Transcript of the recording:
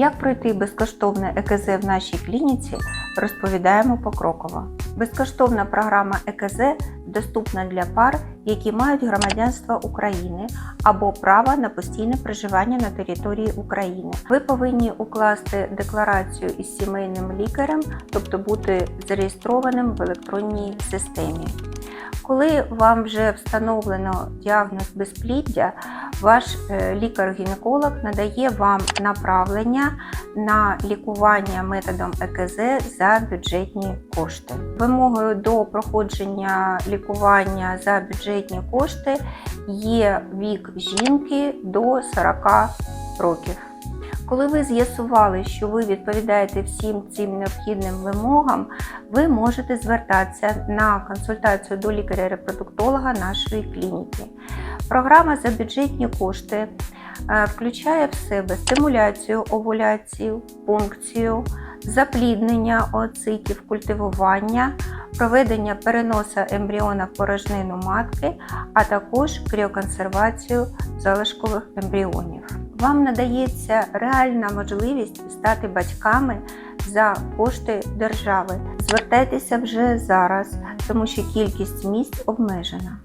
Як пройти безкоштовне ЕКЗ в нашій клініці, розповідаємо покроково. Безкоштовна програма ЕКЗ доступна для пар, які мають громадянство України або право на постійне проживання на території України. Ви повинні укласти декларацію із сімейним лікарем, тобто бути зареєстрованим в електронній системі. Коли вам вже встановлено діагноз безпліддя, ваш е, лікар-гінеколог надає вам направлення на лікування методом ЕКЗ за бюджетні кошти. Вимогою до проходження лікування за бюджетні кошти є вік жінки до 40 років. Коли ви з'ясували, що ви відповідаєте всім цим необхідним вимогам, ви можете звертатися на консультацію до лікаря-репродуктолога нашої клініки. Програма за бюджетні кошти е, включає в себе стимуляцію овуляцію, пункцію, запліднення ooцитів, культивування, проведення переносу ембріона в порожнину матки, а також кріоконсервацію залишкових ембріонів. Вам надається реальна можливість стати батьками за кошти держави. Звертайтеся вже зараз, тому що кількість місць обмежена.